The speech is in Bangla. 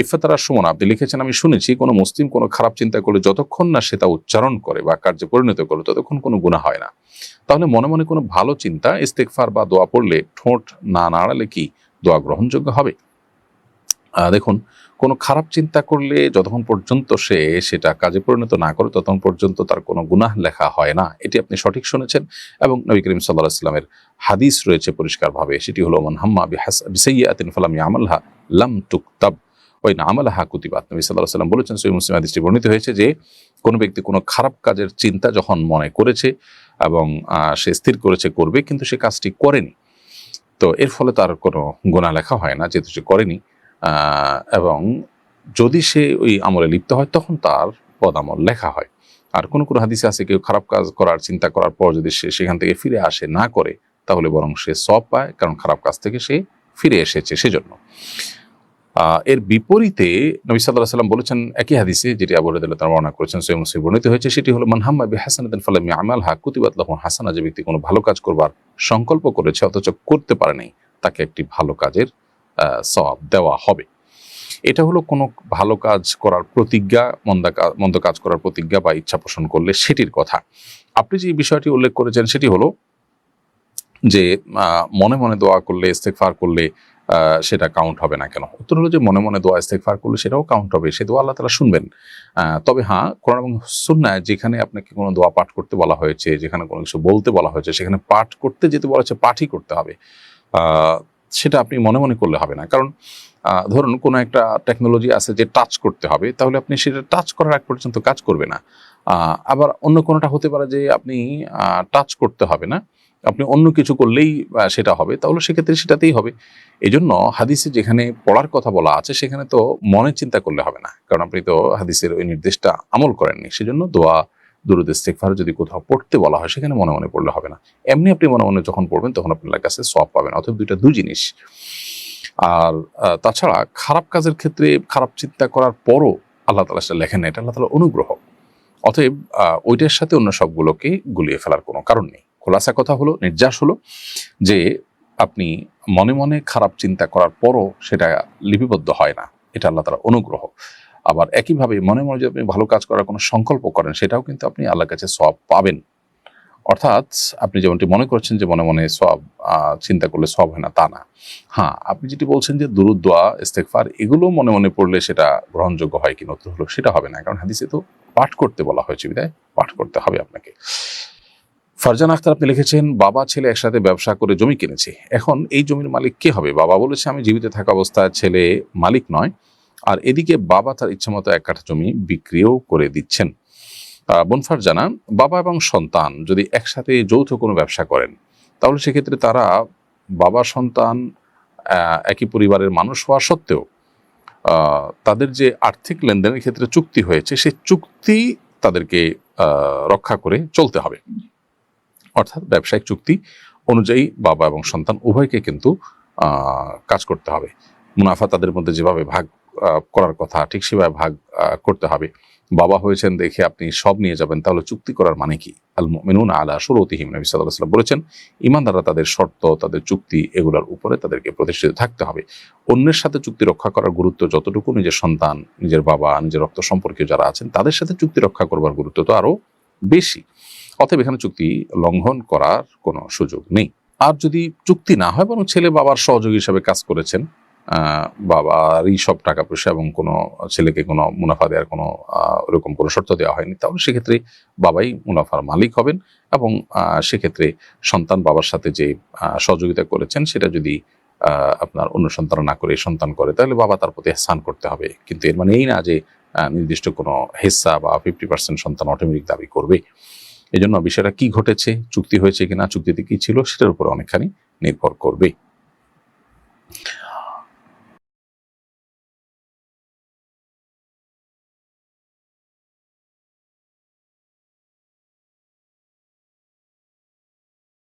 ইফাতারা সুমন, আপনি লিখেছেন, আমি শুনেছি, কোনো মুসলিম কোনো খারাপ চিন্তা করলে যতক্ষণ না সে তা উচ্চারণ করে বা কার্যে পরিণত করে ততক্ষণ কোনো গুণা হয় না। তাহলে মনে মনে কোনো ভালো চিন্তা ইস্তেকফার বা দোয়া পড়লে ঠোঁট না নাড়ালে কি দোয়া গ্রহণযোগ্য হবে? দেখুন, কোনো খারাপ চিন্তা করলে যতক্ষণ পর্যন্ত সে সেটা কাজে পরিণত না করে ততক্ষণ পর্যন্ত তার কোনো গুনাহ লেখা হয় না। এটি আপনি সঠিক শুনেছেন এবং নবী করিম সাল্লাহ ইসলামের হাদিস রয়েছে পরিষ্কারভাবে। সেটি হলো, মান হাম্মা বিসাইয়াতিন ফালাম ইয়ামালহা লাম তুকতাব। ওই না আমালাহা কুতিবাত নবী সাল্লাহ সাল্লাম বলেছেন সই মুসলিম হাদিসটি বর্ণিত হয়েছে যে, কোনো ব্যক্তি কোনো খারাপ কাজের চিন্তা যখন মনে করেছে এবং সে স্থির করেছে, করবে, কিন্তু সে কাজটি করেনি। তো এর ফলে তার কোনো গোনা লেখা হয় না, যেহেতু সে করেনি। এবং যদি সে ওই আমলে লিপ্ত হয়, তখন তার পদামল লেখা হয়। আর কোনো কোনো হাদিসে আছে, কেউ খারাপ কাজ করার, চিন্তা করার পর যদি সে সেখান থেকে ফিরে আসে, না করে, তাহলে বরং সে সব পায়, কারণ খারাপ কাজ থেকে সে ফিরে এসেছে সেজন্য। এর বিপরীতে নবী সাল্লাহ সাল্লাম বলেছেন একই হাদিসে যেটি আবু রাদিয়াল্লাহু তাআলা বর্ণনা করেছেন সৈয়দ মুসলিম বর্ণিত হয়েছে, সেটি হলো, মান হাম্মা বি হাসানাতিন আমাল হা কুতিবাত লাহু হাসানা যে ব্যক্তি কোনো ভালো কাজ করবার সংকল্প করেছে, অথচ করতে পারে নাই, তাকে একটি ভালো কাজের সওয়াব দেওয়া হবে। এটা হলো কোনো ভালো কাজ করার প্রতিজ্ঞা, মন্দা মন্দ কাজ করার প্রতিজ্ঞা বা ইচ্ছা পোষণ করলে সেটির কথা। আপনি যে বিষয়টি উল্লেখ করেছেন, সেটি হলো যে মনে মনে দোয়া করলে ইস্তেকফার করলে সেটা কাউন্ট হবে না কেন? উত্তর হলো যে, মনে মনে দোয়া ইস্তেকফার করলে সেটাও কাউন্ট হবে। সে দোয়া আল্লাহ তালা শুনবেন। তবে হ্যাঁ কোরআন এবং সুন্নায় যেখানে আপনাকে কোনো দোয়া পাঠ করতে বলা হয়েছে, যেখানে কোনো কিছু বলতে বলা হয়েছে, সেখানে পাঠ করতে যেতে বলা হচ্ছে পাঠই করতে হবে। সেটা আপনি মনে মনে করলে হবে না। কারণ ধরুন কোনো একটা টেকনোলজি আছে যে টাচ করতে হবে, তাহলে আপনি সেটা টাচ করার আগ পর্যন্ত কাজ করবে না। আবার অন্য কোনোটা হতে পারে যে, আপনি টাচ করতে হবে না। আপনি অন্য কিছু করলেই সেটা হবে, তাহলে সেক্ষেত্রে সেটাতেই হবে। এই জন্য হাদিসে যেখানে পড়ার কথা বলা আছে, সেখানে তো মনে চিন্তা করলে হবে না। কারণ আপনি তো হাদিসের ওই নির্দেশটা আমল করেননি, সেজন্য দোয়া, দুরুদ ইস্তেকফার যদি কোথাও পড়তে বলা হয়, সেখানে মনে মনে পড়লে হবে না। এমনি আপনি মনে মনে যখন পড়বেন, তখন আপনার কাছে সব পাবেন, অথবা দুইটা দু জিনিস। আর তাছাড়া খারাপ কাজের ক্ষেত্রে খারাপ চিন্তা করার পরও আল্লাহ তালা সেটা লেখেন না, এটা আল্লাহ তালা অনুগ্রহ। অতএব ওইটার সাথে অন্য সবগুলোকে গুলিয়ে ফেলার কোনো কারণ নেই। খোলাসা কথা হলো, নির্যাস হলো, যে আপনি মনে মনে খারাপ চিন্তা করার পরও সেটা লিপিবদ্ধ হয় না। এটা আল্লাহ তালা অনুগ্রহ। আবার একইভাবে মনে মনে যদি আপনি ভালো কাজ করার কোনো সংকল্প করেন, সেটাও কিন্তু আপনি আল্লাহর কাছে সব পাবেন। অর্থাৎ আপনি যেমনটি মনে করছেন যে মনে মনে সব চিন্তা করলে সব হয় না, তা না। হ্যাঁ আপনি যেটি বলছেন যে দুরুদ্দোয়া ইস্তেকফার এগুলো মনে মনে পড়লে সেটা গ্রহণযোগ্য হয় কি নতুন হলো, সেটা হবে না। কারণ হাদিসে তো পাঠ করতে বলা হয়েছে, বিদায়, পাঠ করতে হবে আপনাকে। ফারজান আখতার আপনি লিখেছেন, বাবা, ছেলে একসাথে ব্যবসা করে জমি কিনেছে। এখন এই জমির মালিক কে হবে? বাবা বলেছে, আমি জীবিত থাকা অবস্থায় ছেলে মালিক নয়। আর এদিকে বাবা তার ইচ্ছামতো এক কাঠা জমি বিক্রিও করে দিচ্ছেন। বনফার জানা বাবা এবং সন্তান যদি একসাথে যৌথ কোনো ব্যবসা করেন, তাহলে সেক্ষেত্রে তারা বাবা, সন্তান একই পরিবারের মানুষ হওয়া সত্ত্বেও তাদের যে আর্থিক লেনদেনের ক্ষেত্রে চুক্তি হয়েছে সেই চুক্তি তাদেরকে রক্ষা করে চলতে হবে। অর্থাৎ ব্যবসায়িক চুক্তি অনুযায়ী বাবা এবং সন্তান উভয়কে কিন্তু কাজ করতে হবে। মুনাফা তাদের মধ্যে যেভাবে ভাগ করার কথা ঠিক সেভাবে ভাগ করতে হবে। বাবা হয়েছেন দেখে আপনি সব নিয়ে যাবেন, তাহলে চুক্তি করার মানে কি? আল মিনুন আলা সুরতিহিম নবী সাল্লাহ সাল্লাম বলেছেন, ইমানদাররা তাদের শর্ত, তাদের চুক্তি এগুলোর উপরে তাদেরকে প্রতিষ্ঠিত থাকতে হবে। অন্যের সাথে চুক্তি রক্ষা করার গুরুত্ব যতটুকু, নিজের সন্তান, নিজের বাবা, নিজের রক্ত সম্পর্কীয় যারা আছেন, তাদের সাথে চুক্তি রক্ষা করবার গুরুত্ব তো আরও বেশি। অতএব এখানে চুক্তি লঙ্ঘন করার কোনো সুযোগ নেই। আর যদি চুক্তি না হয়, বরং ছেলে বাবার সহযোগী হিসাবে কাজ করেছেন বাবারই সব টাকা পয়সা এবং কোনো ছেলেকে কোনো মুনাফা দেওয়ার কোনো ওরকম কোনো শর্ত দেওয়া হয়নি, তাহলে সেক্ষেত্রে বাবাই মুনাফার মালিক হবেন এবং সেক্ষেত্রে সন্তান বাবার সাথে যে সহযোগিতা করেছেন, সেটা যদি আপনার অন্য সন্তান না করে সন্তান করে, তাহলে বাবা তার প্রতি স্থান করতে হবে। কিন্তু এর মানে এই না যে নির্দিষ্ট কোনো হেসা বা ফিফটি পার্সেন্ট সন্তান অটোমেটিক দাবি করবে। এই জন্য বিষয়টা কি ঘটেছে, চুক্তি হয়েছে কিনা, চুক্তিতে কি ছিল, সেটার উপর অনেকখানি নির্ভর করবে